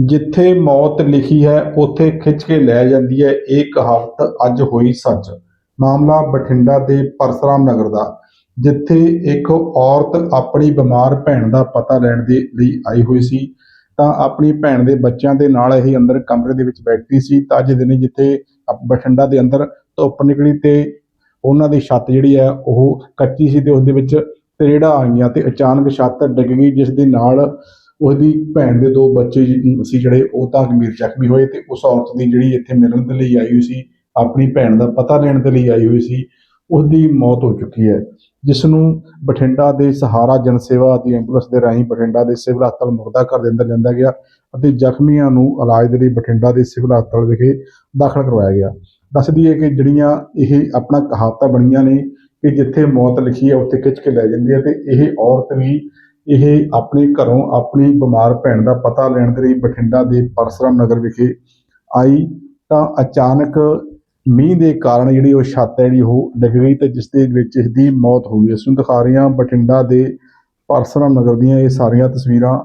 ਜਿੱਥੇ ਮੌਤ ਲਿਖੀ ਹੈ, ਉੱਥੇ ਖਿੱਚ ਕੇ ਲੈ ਜਾਂਦੀ ਹੈ। ਇਹ ਕਹਾਵਤ ਅੱਜ ਹੋਈ ਸੱਚ। ਮਾਮਲਾ ਬਠਿੰਡਾ ਦੇ ਪਰਸਰਾਮ ਨਗਰ ਦਾ। ਜਿੱਥੇ ਇੱਕ ਔਰਤ ਆਪਣੀ ਬਿਮਾਰ ਭੈਣ ਦਾ ਪਤਾ ਲੈਣ ਦੇ ਲਈ ਆਈ ਹੋਈ ਸੀ, ਤਾਂ ਆਪਣੀ ਭੈਣ ਦੇ ਬੱਚਿਆਂ ਦੇ ਨਾਲ ਇਹ ਅੰਦਰ ਕਮਰੇ ਦੇ ਵਿੱਚ ਬੈਠੀ ਸੀ। ਤਾਂ ਅੱਜ ਦਿਨੇ ਜਿੱਥੇ ਬਠਿੰਡਾ ਦੇ ਅੰਦਰ ਧੁੱਪ ਨਿਕਲੀ ਤੇ ਉਹਨਾਂ ਦੀ ਛੱਤ ਜਿਹੜੀ ਹੈ, ਉਹ ਕੱਚੀ ਸੀ ਤੇ ਉਸ ਦੇ ਵਿੱਚ ਤਰੇੜਾਂ ਆਈਆਂ ਤੇ ਅਚਾਨਕ ਛੱਤ ਡਿੱਗ ਗਈ, ਜਿਸ ਦੇ ਨਾਲ ਉਹਦੀ ਭੈਣ ਦੇ ਦੋ ਬੱਚੇ ਸੀ ਜਿਹੜੇ, ਉਹ ਤਾਂ ਗੰਭੀਰ ਜ਼ਖਮੀ ਹੋਏ ਤੇ ਉਸ ਔਰਤ ਦੀ ਜਿਹੜੀ ਇੱਥੇ ਮਿਲਣ ਦੇ ਲਈ ਆਈ ਹੋਈ ਸੀ, ਆਪਣੀ ਭੈਣ ਦਾ ਪਤਾ ਲੈਣ ਦੇ ਲਈ ਆਈ ਹੋਈ ਸੀ ਉਸ ਮੌਤ ਹੋ ਚੁੱਕੀ ਹੈ। ਜਿਸ ਨੂੰ ਬਠਿੰਡਾ ਦੇ ਸਹਾਰਾ ਜਨ ਸੇਵਾ ਦੀ ਐਂਬੂਲੈਂਸ ਦੇ ਰਾਹੀਂ ਬਠਿੰਡਾ ਦੇ ਸਿਵਲ ਹਸਪਤਾਲ ਮੁਰਦਾ ਘਰ ਦੇ ਅੰਦਰ ਲਿਆਂਦਾ ਗਿਆ ਅਤੇ ਜ਼ਖਮੀਆਂ ਨੂੰ ਇਲਾਜ ਦੇ ਲਈ ਬਠਿੰਡਾ ਦੇ ਸਿਵਲ ਹਸਪਤਾਲ ਵਿਖੇ ਦਾਖਲ ਕਰਵਾਇਆ ਗਿਆ। ਦੱਸਦੀ ਹੈ ਕਿ ਜਿਹੜੀਆਂ ਇਹ ਆਪਣਾ ਕਹਾਵਤਾਂ ਬਣੀਆਂ ਨੇ ਕਿ ਜਿੱਥੇ ਮੌਤ ਲਿਖੀ ਹੈ, ਉੱਥੇ ਖਿੱਚ ਕੇ ਲੈ ਜਾਂਦੀ ਹੈ ਤੇ ਇਹ ਔਰਤ ਵੀ ਇਹ ਆਪਣੇ ਘਰੋਂ ਆਪਣੀ ਬਿਮਾਰ ਭੈਣ ਦਾ ਪਤਾ ਲੈਣ ਦੇ ਲਈ ਬਠਿੰਡਾ ਦੇ ਪਰਸਰਾਮ ਨਗਰ ਵਿਖੇ ਆਈ ਤਾਂ ਅਚਾਨਕ ਮੀਂਹ ਦੇ ਕਾਰਨ ਜਿਹੜੀ ਉਹ ਛੱਤ ਹੈ ਜਿਹੜੀ ਉਹ ਡਿੱਗ ਗਈ ਤੇ ਜਿਸ ਦੇ ਵਿੱਚ ਇਸ ਦੀ ਮੌਤ ਹੋ ਗਈ। ਇਸ ਦਿਖਾ ਰਹੇ ਹਾਂ ਬਠਿੰਡਾ ਦੇ ਪਰਸਰਾਮ ਨਗਰ ਦੀਆਂ ਇਹ ਸਾਰੀਆਂ ਤਸਵੀਰਾਂ,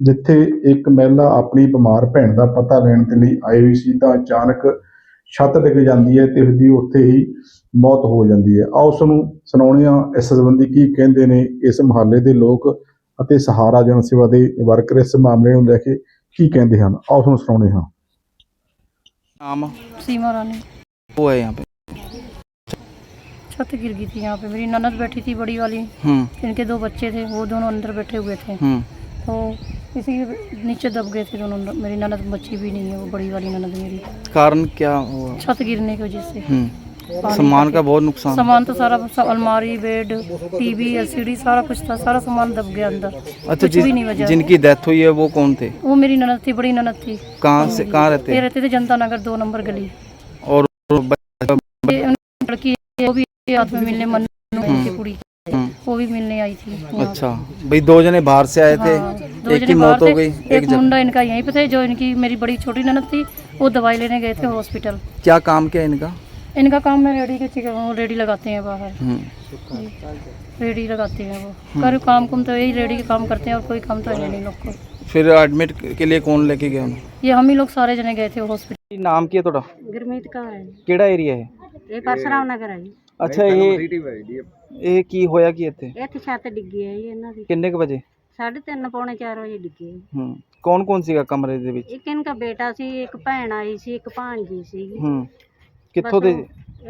ਜਿੱਥੇ ਇੱਕ ਮਹਿਲਾ ਆਪਣੀ ਬਿਮਾਰ ਭੈਣ ਦਾ ਪਤਾ ਲੈਣ ਦੇ ਲਈ ਆਈ ਹੋਈ ਸੀ ਤਾਂ ਅਚਾਨਕ ਛੱਤ ਡਿੱਗ ਜਾਂਦੀ ਹੈ ਤੇ ਉਸਦੀ ਉੱਥੇ ਹੀ ਮੌਤ ਹੋ ਜਾਂਦੀ ਹੈ। ਆਓ ਉਸ ਨੂੰ ਸੁਣਾਉਂਦੇ ਹਾਂ ਇਸ ਸੰਬੰਧੀ ਕੀ ਕਹਿੰਦੇ ਨੇ ਇਸ ਮੁਹੱਲੇ ਦੇ ਲੋਕ ਅਤੇ ਸਹਾਰਾ ਜਨ ਸੇਵਾ ਦੇ ਵਰਕਰ ਇਸ ਮਾਮਲੇ ਨੂੰ ਲੈ ਕੇ ਕੀ ਕਹਿੰਦੇ ਹਨ ਆਓ ਉਸ ਨੂੰ ਸੁਣਾਉਂਦੇ ਹਾਂ नाम सीमा रानी वो है यहाँ पे छत गिर गई थी यहाँ पे मेरी ननद बैठी थी बड़ी वाली हम्म इनके दो बच्चे थे वो दोनों अंदर बैठे हुए थे हम्म तो इसी के नीचे दब गए थे दोनों मेरी ननद बच्ची भी नहीं है वो बड़ी वाली ननद मेरी कारण क्या हुआ छत गिरने की वजह से हम्म पानी सामान का बहुत नुकसान सामान तो सारा सब अलमारी बेड टीवी एलसीडी सारा कुछ था सारा सामान दब गया अंदर अच्छा कुछ भी नहीं जिस, बचा जिनकी डेथ हुई है वो कौन थे वो मेरी ननद थी बड़ी ननद थी कहाँ से कहाँ रहते ये हैं रहते थे जनता नगर दो नंबर गली और ब- ये लड़की है, वो भी हाथ में मिलने मन की कुड़ी हम्म, वो भी मिलने आई थी यहाँ पे। अच्छा भाई दो जने बाहर से आए थे हाँ, दो एक जने की बाहर मौत हो थे, गई एक एक जन मुंडा इनका यहीं पे थे जो इनकी मेरी बड़ी छोटी ननद थी वो दवाई लेने गए थे हॉस्पिटल क्या काम क्या है इनका इनका काम है रेडी के चिक- वो रेडी लगाते हैं बाहर हम्म, रेडी लगाते हैं वो कर काम कुम तो यही रेडी के काम करते हैं और कोई काम तो है नहीं लोग को फिर एडमिट के लिए कौन लेके गया उन्हें ये हम ही लोग सारे जने गए थे हॉस्पिटल नाम की है थोड़ा ਗੁਰਮੀਤ ਕੌਰ ਹੈ ਕਿਹੜਾ ਏਰੀਆ ਹੈ ਇਹ ਪਰਸਰਾਮ ਨਗਰ ਹੈ ਜੀ ਅੱਛਾ ਇਹ ਇਹ ਕੀ ਹੋਇਆ ਕੀ ਇੱਥੇ ਇੱਥੇ ਛੱਤ ਡਿੱਗੀ ਹੈ ਜੀ ਇਹਨਾਂ ਦੀ ਕਿੰਨੇ ਕੁ ਵਜੇ 3:30 ਪੌਣੇ 4 ਵਜੇ ਡਿੱਗੀ ਹੈ ਹੂੰ ਕੌਣ ਕੌਣ ਸੀਗਾ ਕਮਰੇ ਦੇ ਵਿੱਚ ਇੱਕ ਇਨਕਾ ਬੇਟਾ ਸੀ ਇੱਕ ਭੈਣ ਆਈ ਸੀ ਇੱਕ ਭਾਣਜੀ ਸੀ ਹੂੰ ਕਿੱਥੋਂ ਦੇ?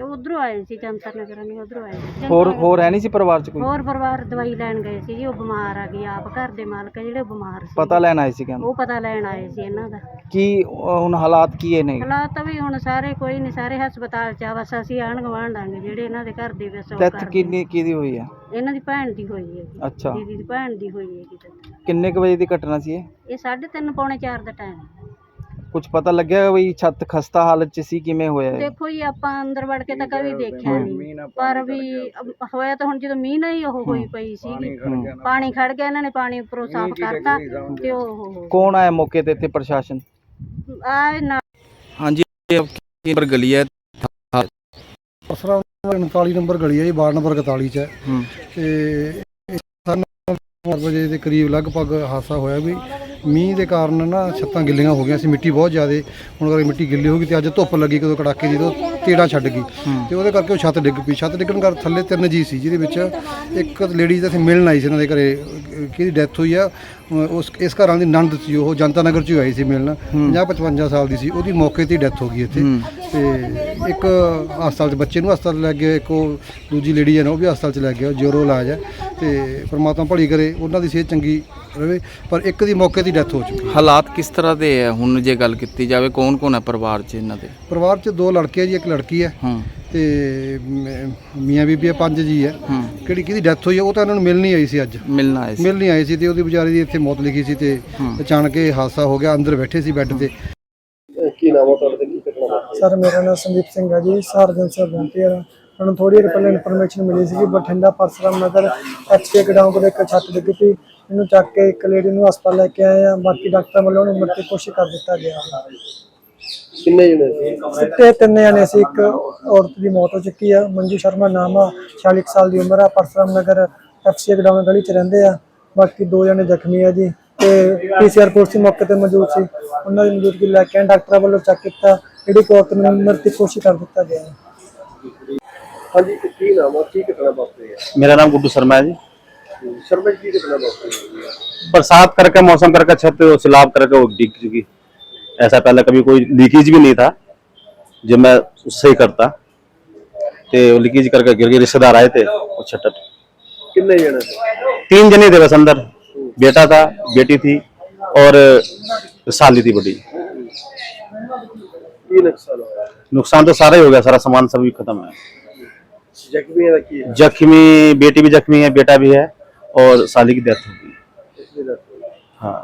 ਉਧਰੋਂ ਆਏ ਸੀ ਜਨਤਾ ਨਗਰ ਨਹੀਂ ਉਧਰੋਂ ਆਏ ਸੀ। ਹੋਰ ਹੋਰ ਹੈ ਨਹੀਂ ਸੀ ਪਰਿਵਾਰ ਚ ਕੋਈ? ਹੋਰ ਪਰਿਵਾਰ ਦਵਾਈ ਲੈਣ ਗਏ ਸੀ ਜੀ ਉਹ ਬਿਮਾਰ ਆ ਗਈ ਆਪ ਘਰ ਦੇ ਮਾਲਕ ਆ ਜਿਹੜੇ ਉਹ ਬਿਮਾਰ ਸੀ। ਪਤਾ ਲੈਣ ਆਏ ਸੀ ਕਹਿੰਦੇ? ਉਹ ਪਤਾ ਲੈਣ ਆਏ ਸੀ ਇਹਨਾਂ ਦਾ। ਕੀ ਅਹ, ਹੁਣ ਹਾਲਾਤ ਕੀ ਨੇ? ਹਾਲਾਤ ਵੀ ਹੁਣ ਸਾਰੇ ਕੋਈ ਨਹੀਂ ਸਾਰੇ ਹਸਪਤਾਲ ਚ ਆ ਬਸ ਅਸੀਂ ਆਣ ਗਵਾਂਢ ਆਂਗੇ ਜਿਹੜੇ ਇਹਨਾਂ ਦੇ ਘਰ ਦੇ ਵਿੱਚ ਉਹ ਡੈਥ ਕਰਦੇ ਕਿੰਨੀ ਕਿਹਦੀ ਹੋਈ ਹੈ ਇਹਨਾਂ ਦੀ ਭੈਣ ਦੀ ਹੋਈ ਹੈ ਜੀ। ਅੱਛਾ। ਦੀਦੀ ਦੀ ਭੈਣ ਦੀ ਹੋਈ ਹੈ ਕਿਤੇ ਕਿੰਨੇ ਕੁ ਵਜੇ ਦੀ ਘਟਨਾ ਸੀ ਇਹ? ਇਹ 3:30 ਪੌਣੇ 4 ਦਾ ਟਾਈਮ ਕੁਝ ਪਤਾ ਲੱਗਿਆ ਵੀ ਛੱਤ ਖਸਤਾ ਹਾਲਤ ਚ ਸੀ ਕਿਵੇਂ ਹੋਇਆ ਇਹ? ਦੇਖੋ ਜੀ ਆਪਾਂ ਅੰਦਰ ਵੜ ਕੇ ਤਾਂ ਕਦੇ ਦੇਖਿਆ ਨਹੀਂ। ਪਰ ਵੀ ਅਬ ਹੋਇਆ ਤਾਂ ਹੁਣ ਜਦੋਂ ਮੀਂਹ ਨਹੀਂ ਉਹ ਹੋਈ ਪਈ ਸੀਗੀ। ਪਾਣੀ ਖੜ ਗਿਆ ਇਹਨਾਂ ਨੇ ਪਾਣੀ ਉੱਪਰੋਂ ਸਾਫ਼ ਕਰਤਾ ਤੇ ਉਹ ਕੌਣ ਆਇਆ ਮੌਕੇ ਤੇ ਇੱਥੇ ਪ੍ਰਸ਼ਾਸਨ? ਆਏ ਨਾ ਹਾਂਜੀ ਇਹ ਕੀ ਪਰ ਗਲੀ ਹੈ? ਅਸਰਾ 39 ਨੰਬਰ ਗਲੀ ਹੈ ਜੀ ਵਾਰਡ ਨੰਬਰ 41 ਚ ਹੈ। ਹੂੰ। ਤੇ ਸਾਨੂੰ 4 ਵਜੇ ਦੇ ਕਰੀਬ ਲਗਭਗ ਹਾਦਸਾ ਹੋਇਆ ਵੀ। ਮੀਂਹ ਦੇ ਕਾਰਨ ਨਾ ਛੱਤਾਂ ਗਿੱਲੀਆਂ ਹੋ ਗਈਆਂ ਸੀ ਮਿੱਟੀ ਬਹੁਤ ਜ਼ਿਆਦੇ। ਹੁਣ ਕਰਕੇ ਮਿੱਟੀ ਗਿੱਲੀ ਹੋ ਗਈ ਤੇ ਅੱਜ ਧੁੱਪ ਲੱਗੀ ਕਦੋਂ ਕੜਾਕੇ ਦੀ ਤੋਂ ਤੇੜਾ ਛੱਡ ਗਈ। ਤੇ ਉਹਦੇ ਕਰਕੇ ਉਹ ਛੱਤ ਡਿੱਗ ਪਈ। ਛੱਤ ਡਿੱਗਣ ਕਰ ਥੱਲੇ ਤਿੰਨ ਜੀ ਸੀ ਜਿਹਦੇ ਵਿੱਚ ਇੱਕ ਲੇਡੀਜ਼ ਅਸੀਂ ਮਿਲਣ ਆਈ ਸੀ ਇਹਨਾਂ ਦੇ ਘਰੇ ਕਿਹਦੀ ਡੈਥ ਹੋਈ ਆ। ਉਸ ਇਸ ਘਰਾਂ ਦੀ ਨੰਦ ਸੀ ਉਹ ਜਨਤਾ ਨਗਰ ਚ ਹੀ ਆਈ ਸੀ ਮਿਲਣ। 50 55 ਸਾਲ ਦੀ ਸੀ ਉਹਦੀ ਮੌਕੇ ਤੇ ਡੈਥ ਹੋ ਗਈ ਇੱਥੇ। ਤੇ ਇੱਕ ਹਸਪਤਾਲ 'ਚ ਬੱਚੇ ਨੂੰ ਹਸਪਤਾਲ ਲੈ ਗਏ ਇੱਕ ਉਹ ਦੂਜੀ ਲੇਡੀ ਹੈ ਨਾ ਉਹ ਵੀ ਹਸਪਤਾਲ 'ਚ ਲੈ ਗਿਆ ਜੋਰੋ ਇਲਾਜ ਹੈ ਤੇ ਪਰਮਾਤਮਾ ਭਲੀ ਕਰੇ ਉਹਨਾਂ ਦੀ ਸਿਹਤ ਚੰਗੀ ਰਵੇ ਪਰ ਇੱਕ ਦੀ ਮੌਕੇ ਦੀ ਡੈਥ ਹੋ ਚੁੱਕੀ ਹਾਲਾਤ ਕਿਸ ਤਰ੍ਹਾਂ ਦੇ ਹੈ? ਹੁਣ ਜੇ ਗੱਲ ਕੀਤੀ ਜਾਵੇ ਕੌਣ ਕੌਣ ਹੈ ਪਰਿਵਾਰ ਚ ਇਹਨਾਂ ਦੇ? ਪਰਿਵਾਰ 'ਚ ਦੋ ਲੜਕੇ ਆ ਜੀ ਇੱਕ ਲੜਕੀ ਹੈ ਹੂੰ। ਤੇ ਮ- ਮੀਆਂ ਬੀਬੀ ਪੰਜ ਜੀ ਹੈ। ਹੂੰ। ਕਿਹੜੀ ਕਿਹਦੀ ਡੈਥ ਹੋਈ ਹੈ ਉਹ ਤਾਂ ਇਹਨਾਂ ਨੂੰ ਮਿਲਣ ਨਹੀਂ ਆਈ ਸੀ ਅੱਜ। ਮਿਲਣਾ ਹੈ ਮਿਲਣ ਨਹੀਂ ਆਈ ਸੀ ਤੇ ਉਹਦੀ ਵਿਚਾਰੀ ਦੀ ਇੱਥੇ ਮੌਤ ਲਿਖੀ ਸੀ ਤੇ ਹੂੰ। ਅਚਾਨਕ ਇਹ ਹਾਦਸਾ ਹੋ ਗਿਆ ਅੰਦਰ ਬੈਠੇ ਸੀ ਬੈੱਡ ਤੇ। ਸਰ ਮੇਰਾ ਨਾਮ ਸੰਦੀਪ ਸਿੰਘ ਹੈ ਜੀ ਸਰਜਨ ਸਰ ਵਲੰਟੀਅਰ ਸਾਨੂੰ ਥੋੜੀ ਦੇਰ ਪਹਿਲਾਂ ਇਨਫੋਰਮੇਸ਼ਨ ਮਿਲੀ ਸੀ ਕਿ ਬਠਿੰਡਾ ਪਰਸਰਾਮ ਨਗਰ ਐਚਕੇ ਗਡਾਊਨ ਕੋਲ ਇੱਕ ਛੱਤ ਡਿੱਗ ਪਈ। ਇਹਨੂੰ ਚੱਕ ਕੇ ਇੱਕ ਲੇਡੀ ਨੂੰ ਹਸਪਤਾਲ ਲੈ ਕੇ ਆਏ ਆ ਬਾਕੀ ਡਾਕਟਰ ਵੱਲੋਂ ਉਹਨੂੰ ਮਰਤੀ ਕੋਸ਼ਿਸ਼ ਕਰ ਦਿੱਤਾ ਗਿਆ। ਕਿੰਨੇ ਜਣੇ ਸੀ? ਤੇ ਤਿੰਨ ਜਣੇ ਸੀ ਇੱਕ ਔਰਤ ਦੀ ਮੌਤ ਹੋ ਚੁੱਕੀ ਆ। ਮੰਜੂ ਸ਼ਰਮਾ ਨਾਮ ਆ 46 ਕੁ ਸਾਲ ਦੀ ਉਮਰ ਆ ਪਰਸਰਾਮ ਨਗਰ ਐਫਸੀ ਗਡਾਊਨ ਗਲੀ ਚ ਰਹਿੰਦੇ ਆ। ਬਾਕੀ ਦੋ ਜਣੇ ਜ਼ਖਮੀ ਆ ਜੀ ਤੇ ਪੀਸੀਆਰ ਫੋਰਸ ਸੀ ਮੌਕੇ ਤੇ ਮੌਜੂਦ ਸੀ। ਉਹਨਾਂ ਦੀ ਮੌਜੂਦਗੀ ਲੈ ਕੇ ਡਾਕਟਰਾਂ ਵੱਲੋਂ ਚੈੱਕ ਕੀਤਾ ਜਿਹੜੀ ਕੋਰਟ ਨੂੰ ਮਰਤੀ ਕੋਸ਼ਿਸ਼ ਕਰ ਦਿੱਤਾ ਗਿਆ। ਹਾਂਜੀ ਤੇ ਕੀ ਨਾਮ ਆ ਕੀ ਘਟਨਾ ਵਾਪਰੀ ਹੈ मेरा नाम गुड्डू शर्मा है जी ਸ਼ਰਮਾ ਜੀ ਕੀ ਘਟਨਾ ਵਾਪਰੀ ਹੈ बरसात करके मौसम करके छत सैलाब करके वो डिग चुकी ऐसा पहले कभी कोई लीकेज भी नहीं था जब मैं उससे ही करता तो लीकेज करके गिर गई रिश्तेदार आए थे वो छत ਕਿੰਨੇ ਜਣੇ ਸੀ तीन जने थे बस अंदर बेटा था बेटी थी और साली थी बड़ी ਕੀ ਨੁਕਸਾਨ ਹੋਇਆ नुकसान तो सारा ही हो गया सारा सामान सभी खत्म है ਜ਼ਖਮੀਆਂ ਦਾ ਕੀ ਹੈ जख्मी बेटी भी जख्मी है बेटा भी है और साली की डेथ हो गई ਇਸ ਦੀ death ਹੋਈ। हाँ